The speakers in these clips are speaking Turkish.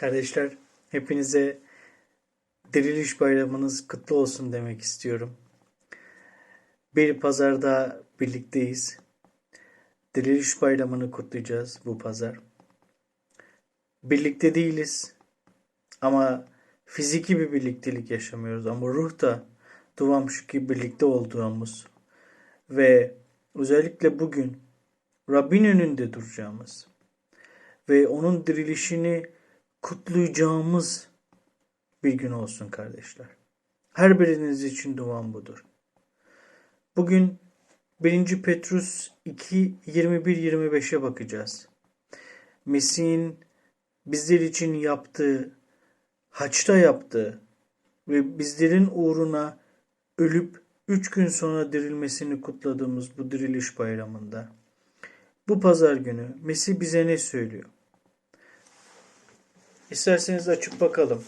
Kardeşler, hepinize Diriliş Bayramınız kutlu olsun demek istiyorum. Bir pazarda birlikteyiz. Diriliş Bayramını kutlayacağız bu pazar. Birlikte değiliz ama fiziki bir birliktelik yaşamıyoruz ama ruhta duam şu ki birlikte olduğumuz ve özellikle bugün Rabbin önünde duracağımız ve onun dirilişini kutlayacağımız bir gün olsun kardeşler. Her biriniz için duam budur. Bugün 1. Petrus 2 21-25'e bakacağız. Mesih'in bizler için yaptığı, haçta yaptığı ve bizlerin uğruna ölüp üç gün sonra dirilmesini kutladığımız bu diriliş bayramında. Bu pazar günü Mesih bize ne söylüyor? İsterseniz açıp bakalım.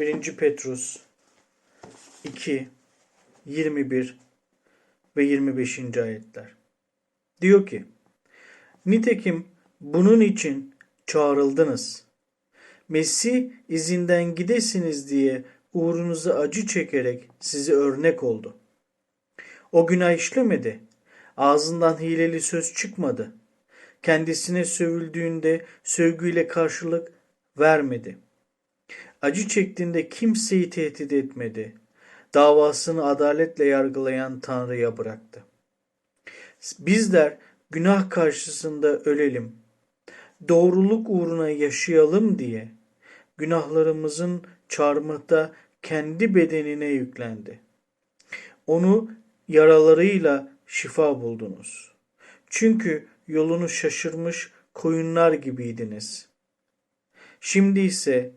1. Petrus 2 21 ve 25. ayetler. Diyor ki: Nitekim bunun için çağrıldınız. Mesih izinden gidesiniz diye uğrunuza acı çekerek size örnek oldu. O günah işlemedi. Ağzından hileli söz çıkmadı. Kendisine sövüldüğünde sövgüyle karşılık vermedi. Acı çektiğinde kimseyi tehdit etmedi. Davasını adaletle yargılayan Tanrı'ya bıraktı. Bizler günah karşısında ölelim. Doğruluk uğruna yaşayalım diye günahlarımızın çarmıhta kendi bedenine yüklendi. Onu yaralarıyla şifa buldunuz. Çünkü yolunu şaşırmış koyunlar gibiydiniz. Şimdi ise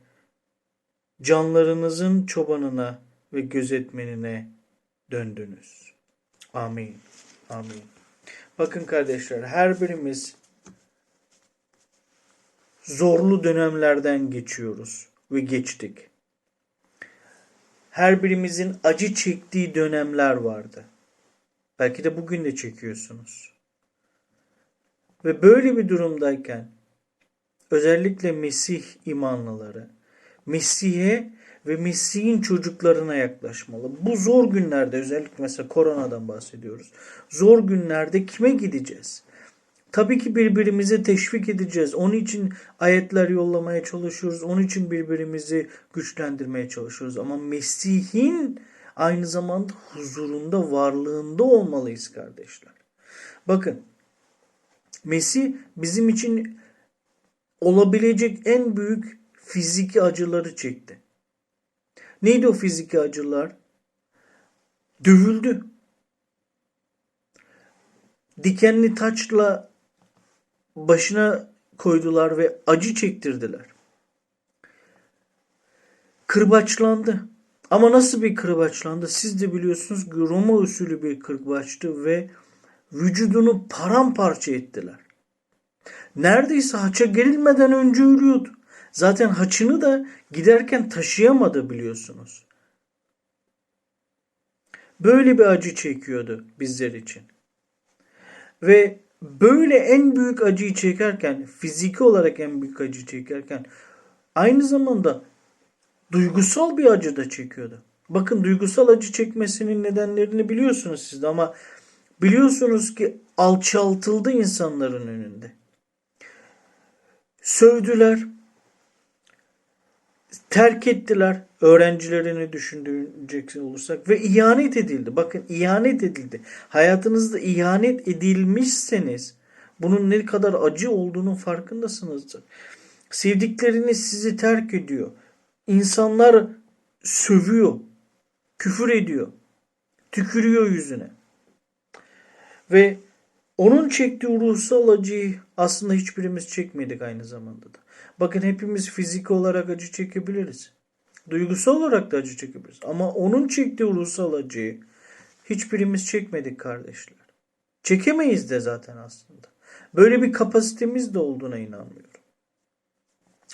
canlarınızın çobanına ve gözetmenine döndünüz. Amin. Amin. Bakın kardeşler her birimiz zorlu dönemlerden geçiyoruz ve geçtik. Her birimizin acı çektiği dönemler vardı. Belki de bugün de çekiyorsunuz. Ve böyle bir durumdayken özellikle Mesih imanlıları Mesih'e ve Mesih'in çocuklarına yaklaşmalı. Bu zor günlerde özellikle mesela koronadan bahsediyoruz. Zor günlerde kime gideceğiz? Tabii ki birbirimizi teşvik edeceğiz. Onun için ayetler yollamaya çalışıyoruz. Onun için birbirimizi güçlendirmeye çalışıyoruz. Ama Mesih'in aynı zamanda huzurunda, varlığında olmalıyız kardeşler. Bakın Mesih bizim için olabilecek en büyük fiziki acıları çekti. Neydi o fiziki acılar? Dövüldü. Dikenli taçla başına koydular ve acı çektirdiler. Kırbaçlandı. Ama nasıl bir kırbaçlandı? Siz de biliyorsunuz Roma usulü bir kırbaçtı ve vücudunu paramparça ettiler. Neredeyse haça gerilmeden önce ölüyordu. Zaten haçını da giderken taşıyamadı biliyorsunuz. Böyle bir acı çekiyordu bizler için. Ve böyle en büyük acıyı çekerken, fiziki olarak en büyük acı çekerken aynı zamanda duygusal bir acı da çekiyordu. Bakın duygusal acı çekmesinin nedenlerini biliyorsunuz siz de ama biliyorsunuz ki alçaltıldı insanların önünde. Sövdüler, terk ettiler öğrencilerini düşünecek olursak ve ihanet edildi. Bakın ihanet edildi. Hayatınızda ihanet edilmişseniz bunun ne kadar acı olduğunun farkındasınızdır. Sevdikleriniz sizi terk ediyor. İnsanlar sövüyor, küfür ediyor, tükürüyor yüzüne. Ve onun çektiği ruhsal acıyı aslında hiçbirimiz çekmedik aynı zamanda da. Bakın hepimiz fizik olarak acı çekebiliriz. Duygusal olarak da acı çekebiliriz. Ama onun çektiği ruhsal acıyı hiçbirimiz çekmedik kardeşler. Çekemeyiz de zaten aslında. Böyle bir kapasitemiz de olduğuna inanmıyorum.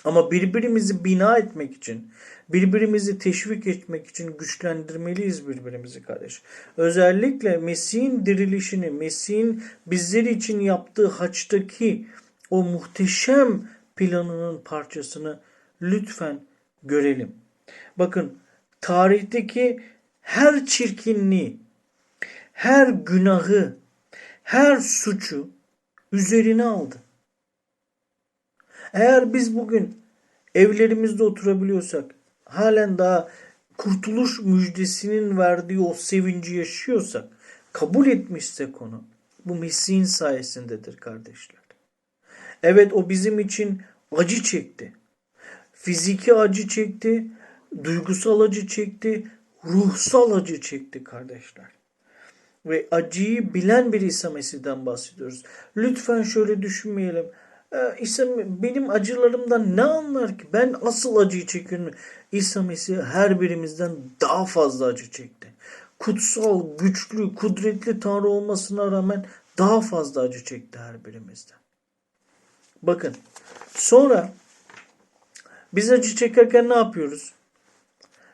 Ama birbirimizi bina etmek için, birbirimizi teşvik etmek için güçlendirmeliyiz birbirimizi kardeş. Özellikle Mesih'in dirilişini, Mesih'in bizler için yaptığı haçtaki o muhteşem planının parçasını lütfen görelim. Bakın tarihteki her çirkinliği, her günahı, her suçu üzerine aldı. Eğer biz bugün evlerimizde oturabiliyorsak, halen daha kurtuluş müjdesinin verdiği o sevinci yaşıyorsak, kabul etmişsek onu, bu Mesih'in sayesindedir kardeşler. Evet o bizim için acı çekti. Fiziki acı çekti, duygusal acı çekti, ruhsal acı çekti kardeşler. Ve acıyı bilen bir İsa Mesih'den bahsediyoruz. Lütfen şöyle düşünmeyelim. Ee, İsa benim acılarımdan ne anlar ki? Ben asıl acıyı çekiyorum. İsa Mesih her birimizden daha fazla acı çekti. Kutsal, güçlü, kudretli Tanrı olmasına rağmen daha fazla acı çekti her birimizden. Bakın sonra biz acı çekerken ne yapıyoruz?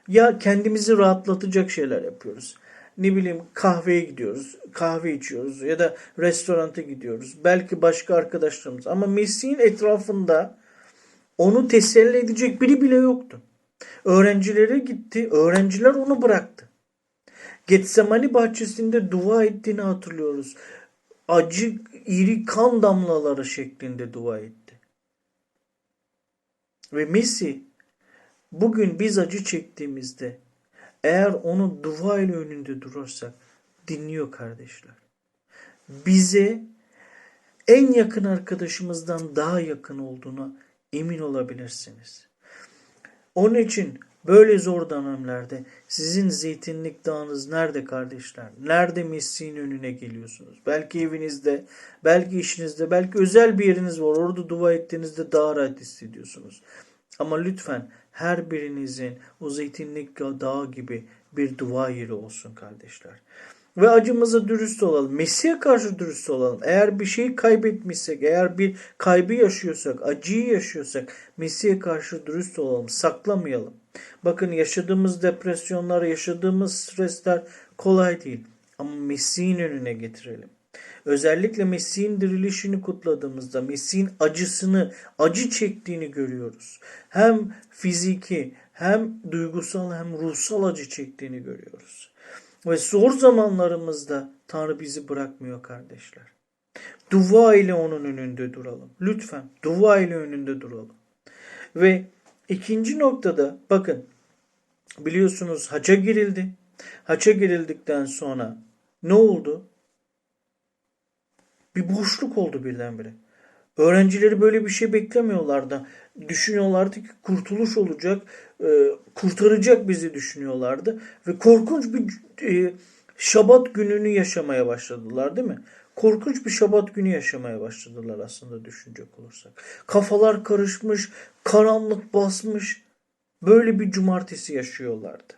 Ya kendimizi rahatlatacak şeyler yapıyoruz. Ne bileyim kahveye gidiyoruz, kahve içiyoruz ya da restoranta gidiyoruz. Belki başka arkadaşlarımız ama Mesih'in etrafında onu teselli edecek biri bile yoktu. Öğrencilere gitti, öğrenciler onu bıraktı. Getsemani bahçesinde dua ettiğini hatırlıyoruz. Acı, iri kan damlaları şeklinde dua etti. Ve Mesih bugün biz acı çektiğimizde eğer onu dua ile önünde durursak dinliyor kardeşler. Bize en yakın arkadaşımızdan daha yakın olduğuna emin olabilirsiniz. Onun için böyle zor dönemlerde sizin zeytinlik dağınız nerede kardeşler? Nerede Mesih'in önüne geliyorsunuz? Belki evinizde, belki işinizde, belki özel bir yeriniz var. Orada dua ettiğinizde daha rahat hissediyorsunuz. Ama lütfen her birinizin o zeytinlik dağı gibi bir dua yeri olsun kardeşler. Ve acımıza dürüst olalım. Mesih'e karşı dürüst olalım. Eğer bir şeyi kaybetmişsek, eğer bir kaybı yaşıyorsak, acıyı yaşıyorsak Mesih'e karşı dürüst olalım. Saklamayalım. Bakın yaşadığımız depresyonlar, yaşadığımız stresler kolay değil. Ama Mesih'in önüne getirelim. Özellikle Mesih'in dirilişini kutladığımızda Mesih'in acısını, acı çektiğini görüyoruz. Hem fiziki, hem duygusal, hem ruhsal acı çektiğini görüyoruz. Ve zor zamanlarımızda Tanrı bizi bırakmıyor kardeşler. Dua ile onun önünde duralım. Lütfen dua ile önünde duralım. Ve ikinci noktada bakın biliyorsunuz haça girildi. Haça girildikten sonra ne oldu? Bir boşluk oldu birdenbire. Öğrencileri böyle bir şey beklemiyorlardı. Düşünüyorlardı ki kurtuluş olacak, e, kurtaracak bizi düşünüyorlardı. Ve korkunç bir e, şabat gününü yaşamaya başladılar değil mi? Korkunç bir şabat günü yaşamaya başladılar aslında düşünecek olursak. Kafalar karışmış, karanlık basmış. Böyle bir cumartesi yaşıyorlardı.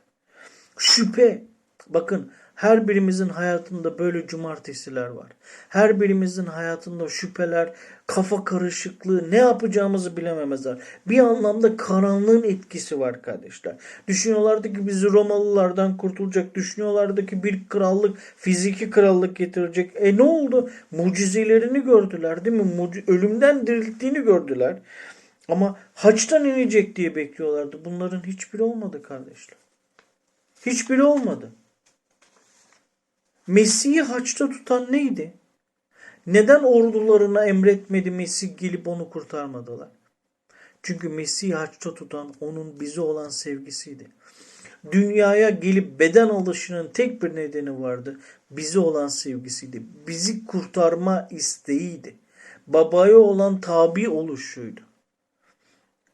Şüphe. Bakın her birimizin hayatında böyle cumartesiler var. Her birimizin hayatında şüpheler, kafa karışıklığı, ne yapacağımızı bilememezler. Bir anlamda karanlığın etkisi var kardeşler. Düşünüyorlardı ki bizi Romalılardan kurtulacak. Düşünüyorlardı ki bir krallık, fiziki krallık getirecek. E ne oldu? Mucizelerini gördüler değil mi? Ölümden dirilttiğini gördüler. Ama haçtan inecek diye bekliyorlardı. Bunların hiçbiri olmadı kardeşler. Hiçbiri olmadı. Mesih'i haçta tutan neydi? Neden ordularına emretmedi Mesih gelip onu kurtarmadılar? Çünkü Mesih'i haçta tutan onun bize olan sevgisiydi. Dünyaya gelip beden alışının tek bir nedeni vardı. Bize olan sevgisiydi. Bizi kurtarma isteğiydi. Babaya olan tabi oluşuydu.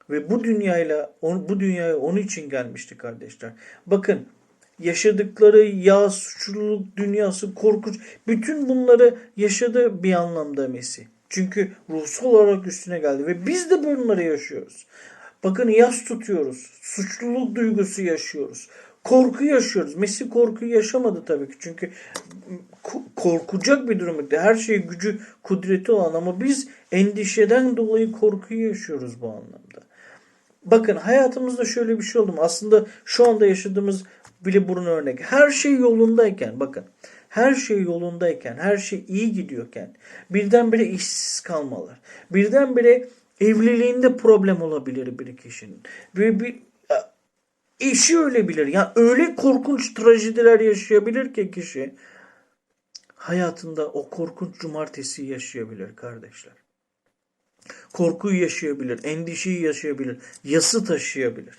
Ve bu dünyayla bu dünyaya onun için gelmişti kardeşler. Bakın yaşadıkları yağ, suçluluk dünyası, korkunç. Bütün bunları yaşadı bir anlamda Mesih. Çünkü ruhsal olarak üstüne geldi ve biz de bunları yaşıyoruz. Bakın yas tutuyoruz. Suçluluk duygusu yaşıyoruz. Korku yaşıyoruz. Mesih korkuyu yaşamadı tabii ki. Çünkü korkacak bir durumdu. Her şey gücü, kudreti olan ama biz endişeden dolayı korkuyu yaşıyoruz bu anlamda. Bakın hayatımızda şöyle bir şey oldu mu? Aslında şu anda yaşadığımız bile burun örnek. Her şey yolundayken bakın. her şey yolundayken, her şey iyi gidiyorken birdenbire işsiz kalmalar, birdenbire evliliğinde problem olabilir bir kişinin. Bir, bir eşi ölebilir. Yani öyle korkunç trajediler yaşayabilir ki kişi hayatında o korkunç cumartesi yaşayabilir kardeşler. Korkuyu yaşayabilir, endişeyi yaşayabilir, yası taşıyabilir.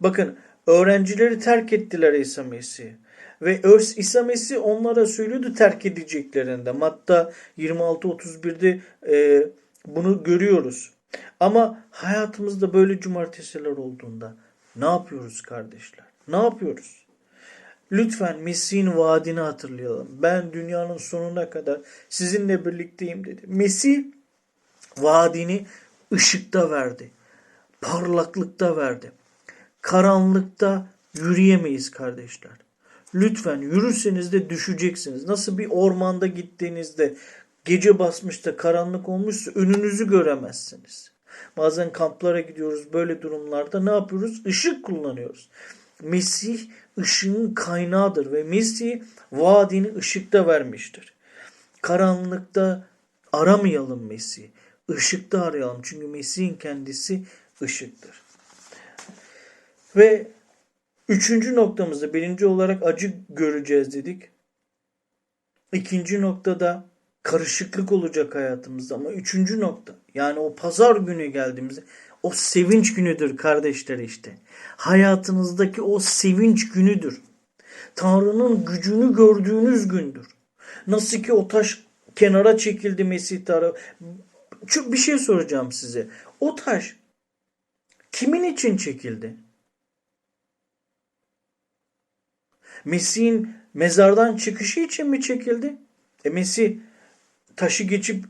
Bakın öğrencileri terk ettiler İsa Mesih'i. Ve İsa Mesih onlara söylüyordu terk edeceklerinde. Matta 26-31'de e, bunu görüyoruz. Ama hayatımızda böyle cumartesiler olduğunda ne yapıyoruz kardeşler? Ne yapıyoruz? Lütfen Mesih'in vaadini hatırlayalım. Ben dünyanın sonuna kadar sizinle birlikteyim dedi. Mesih vaadini ışıkta verdi. Parlaklıkta verdi. Karanlıkta yürüyemeyiz kardeşler. Lütfen yürürseniz de düşeceksiniz. Nasıl bir ormanda gittiğinizde gece basmış da karanlık olmuşsa önünüzü göremezsiniz. Bazen kamplara gidiyoruz böyle durumlarda ne yapıyoruz? Işık kullanıyoruz. Mesih ışığın kaynağıdır ve Mesih vaadini ışıkta vermiştir. Karanlıkta aramayalım Mesih. Işıkta arayalım. Çünkü Mesih'in kendisi ışıktır. Ve üçüncü noktamızda birinci olarak acı göreceğiz dedik. İkinci noktada karışıklık olacak hayatımızda ama üçüncü nokta yani o pazar günü geldiğimizde o sevinç günüdür kardeşler işte. Hayatınızdaki o sevinç günüdür. Tanrı'nın gücünü gördüğünüz gündür. Nasıl ki o taş kenara çekildi Mesih tarafı. Bir şey soracağım size. O taş kimin için çekildi? Mesih'in mezardan çıkışı için mi çekildi? E Mesih taşı geçip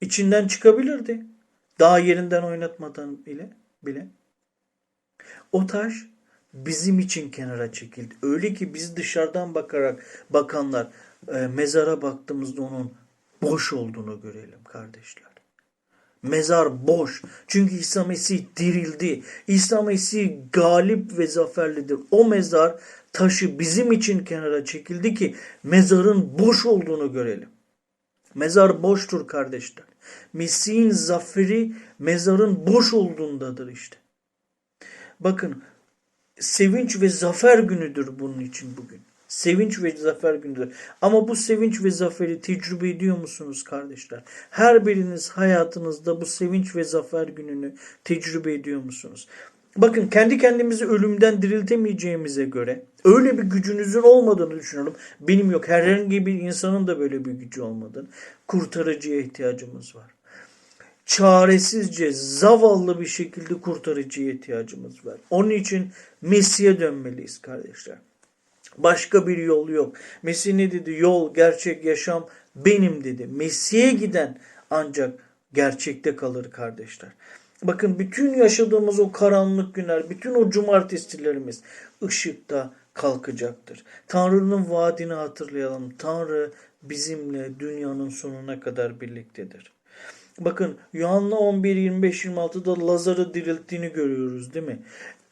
içinden çıkabilirdi. Daha yerinden oynatmadan bile bile. O taş bizim için kenara çekildi. Öyle ki biz dışarıdan bakarak bakanlar e, mezara baktığımızda onun boş olduğunu görelim kardeşler. Mezar boş. Çünkü İsa Mesih dirildi. İsa Mesih galip ve zaferlidir. O mezar taşı bizim için kenara çekildi ki mezarın boş olduğunu görelim. Mezar boştur kardeşler. Mesih'in zaferi mezarın boş olduğundadır işte. Bakın sevinç ve zafer günüdür bunun için bugün. Sevinç ve zafer günüdür. Ama bu sevinç ve zaferi tecrübe ediyor musunuz kardeşler? Her biriniz hayatınızda bu sevinç ve zafer gününü tecrübe ediyor musunuz? Bakın kendi kendimizi ölümden diriltemeyeceğimize göre öyle bir gücünüzün olmadığını düşünüyorum. Benim yok. Herhangi bir insanın da böyle bir gücü olmadığını. Kurtarıcıya ihtiyacımız var. Çaresizce, zavallı bir şekilde kurtarıcıya ihtiyacımız var. Onun için Mesih'e dönmeliyiz kardeşler. Başka bir yol yok. Mesih ne dedi? Yol, gerçek, yaşam benim dedi. Mesih'e giden ancak gerçekte kalır kardeşler. Bakın bütün yaşadığımız o karanlık günler, bütün o cumartesilerimiz ışıkta kalkacaktır. Tanrı'nın vaadini hatırlayalım. Tanrı bizimle dünyanın sonuna kadar birliktedir. Bakın Yuhanna 11, 25, 26'da Lazar'ı dirilttiğini görüyoruz değil mi?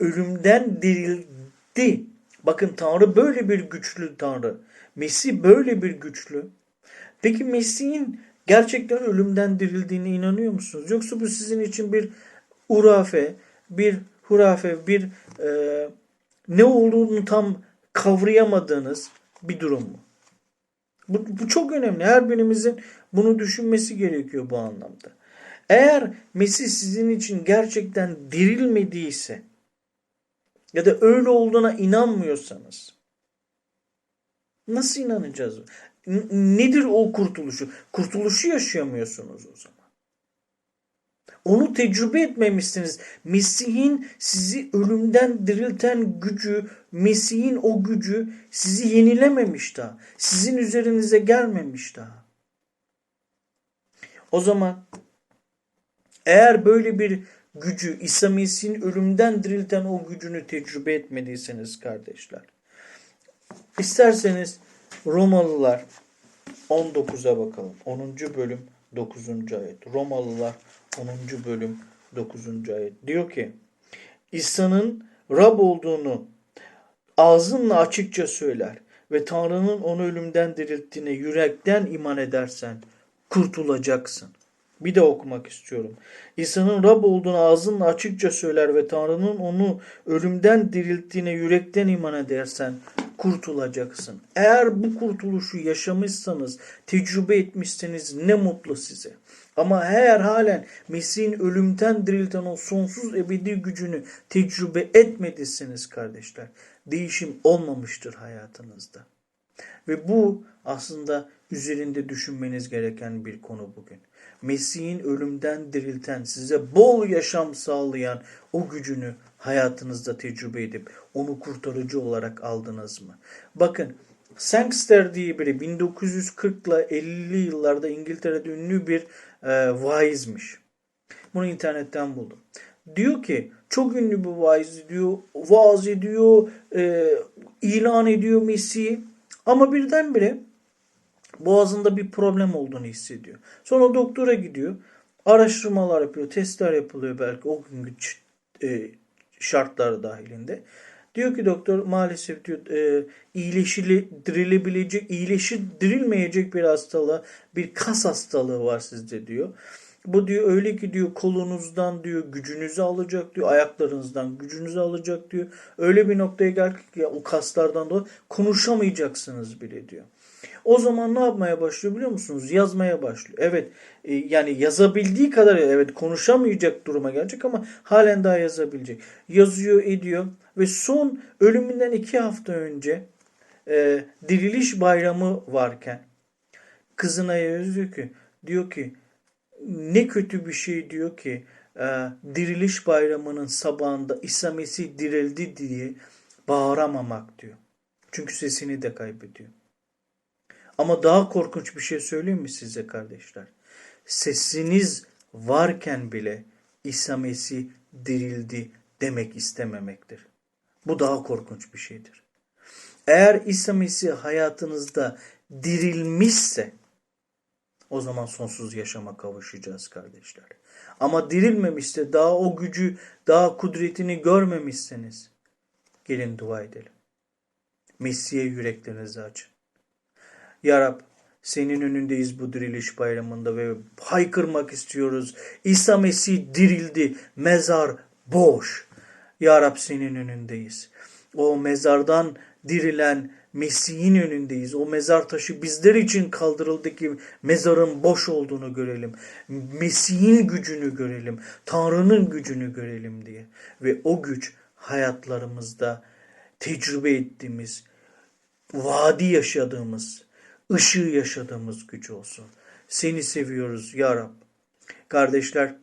Ölümden dirildi. Bakın Tanrı böyle bir güçlü Tanrı. Mesih böyle bir güçlü. Peki Mesih'in gerçekten ölümden dirildiğine inanıyor musunuz? Yoksa bu sizin için bir urafe, bir hurafe, bir e, ne olduğunu tam kavrayamadığınız bir durum mu? Bu, bu çok önemli. Her birimizin bunu düşünmesi gerekiyor bu anlamda. Eğer Mesih sizin için gerçekten dirilmediyse ya da öyle olduğuna inanmıyorsanız nasıl inanacağız? Nedir o kurtuluşu? Kurtuluşu yaşayamıyorsunuz o zaman. Onu tecrübe etmemişsiniz. Mesih'in sizi ölümden dirilten gücü, Mesih'in o gücü sizi yenilememiş daha. Sizin üzerinize gelmemiş daha. O zaman eğer böyle bir gücü İsa Mesih'in ölümden dirilten o gücünü tecrübe etmediyseniz kardeşler. İsterseniz Romalılar 19'a bakalım. 10. bölüm 9. ayet. Romalılar 10. bölüm 9. ayet. Diyor ki İsa'nın Rab olduğunu ağzınla açıkça söyler ve Tanrı'nın onu ölümden dirilttiğine yürekten iman edersen kurtulacaksın. Bir de okumak istiyorum. İsa'nın Rab olduğunu ağzınla açıkça söyler ve Tanrı'nın onu ölümden dirilttiğine yürekten iman edersen kurtulacaksın. Eğer bu kurtuluşu yaşamışsanız, tecrübe etmişseniz ne mutlu size. Ama eğer halen Mesih'in ölümden dirilten o sonsuz ebedi gücünü tecrübe etmediyseniz kardeşler, değişim olmamıştır hayatınızda. Ve bu aslında üzerinde düşünmeniz gereken bir konu bugün. Mesih'in ölümden dirilten, size bol yaşam sağlayan o gücünü hayatınızda tecrübe edip onu kurtarıcı olarak aldınız mı? Bakın Sangster diye biri 1940 ile 50'li yıllarda İngiltere'de ünlü bir e, vaizmiş. Bunu internetten buldum. Diyor ki çok ünlü bir vaiz diyor, vaaz ediyor, e, ilan ediyor Mesih'i ama birdenbire boğazında bir problem olduğunu hissediyor. Sonra doktora gidiyor. Araştırmalar yapıyor. Testler yapılıyor belki o günkü e, şartlar dahilinde. Diyor ki doktor maalesef diyor e, iyileştirilebilecek, iyileştirilmeyecek bir hastalığı, bir kas hastalığı var sizde diyor. Bu diyor öyle ki diyor kolunuzdan diyor gücünüzü alacak diyor ayaklarınızdan gücünüzü alacak diyor. Öyle bir noktaya geldik ki o kaslardan dolayı konuşamayacaksınız bile diyor. O zaman ne yapmaya başlıyor biliyor musunuz? Yazmaya başlıyor. Evet e, yani yazabildiği kadar evet konuşamayacak duruma gelecek ama halen daha yazabilecek. Yazıyor ediyor ve son ölümünden iki hafta önce e, diriliş bayramı varken kızına yazıyor ki diyor ki ne kötü bir şey diyor ki e, diriliş bayramının sabahında İsa Mesih dirildi diye bağıramamak diyor. Çünkü sesini de kaybediyor. Ama daha korkunç bir şey söyleyeyim mi size kardeşler? Sesiniz varken bile İsa Mesih dirildi demek istememektir. Bu daha korkunç bir şeydir. Eğer İsa Mesih hayatınızda dirilmişse o zaman sonsuz yaşama kavuşacağız kardeşler. Ama dirilmemişse daha o gücü, daha kudretini görmemişseniz gelin dua edelim. Mesih'e yüreklerinizi açın. Ya Rab senin önündeyiz bu diriliş bayramında ve haykırmak istiyoruz. İsa Mesih dirildi. Mezar boş. Ya Rab senin önündeyiz. O mezardan dirilen Mesih'in önündeyiz. O mezar taşı bizler için kaldırıldı ki mezarın boş olduğunu görelim. Mesih'in gücünü görelim. Tanrı'nın gücünü görelim diye. Ve o güç hayatlarımızda tecrübe ettiğimiz, vadi yaşadığımız, ışığı yaşadığımız güç olsun. Seni seviyoruz ya Rab. Kardeşler,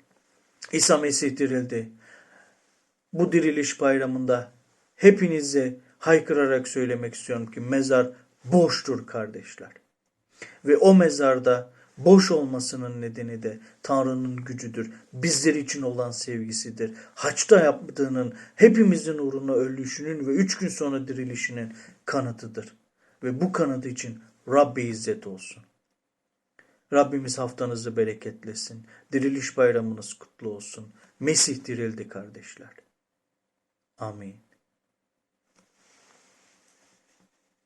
İsa Mesih dirildi. Bu diriliş bayramında hepinize haykırarak söylemek istiyorum ki mezar boştur kardeşler. Ve o mezarda boş olmasının nedeni de Tanrı'nın gücüdür. Bizler için olan sevgisidir. Haçta yaptığının hepimizin uğruna ölüşünün ve üç gün sonra dirilişinin kanıtıdır. Ve bu kanıtı için Rabbi izzet olsun. Rabbimiz haftanızı bereketlesin. Diriliş bayramınız kutlu olsun. Mesih dirildi kardeşler. Amin.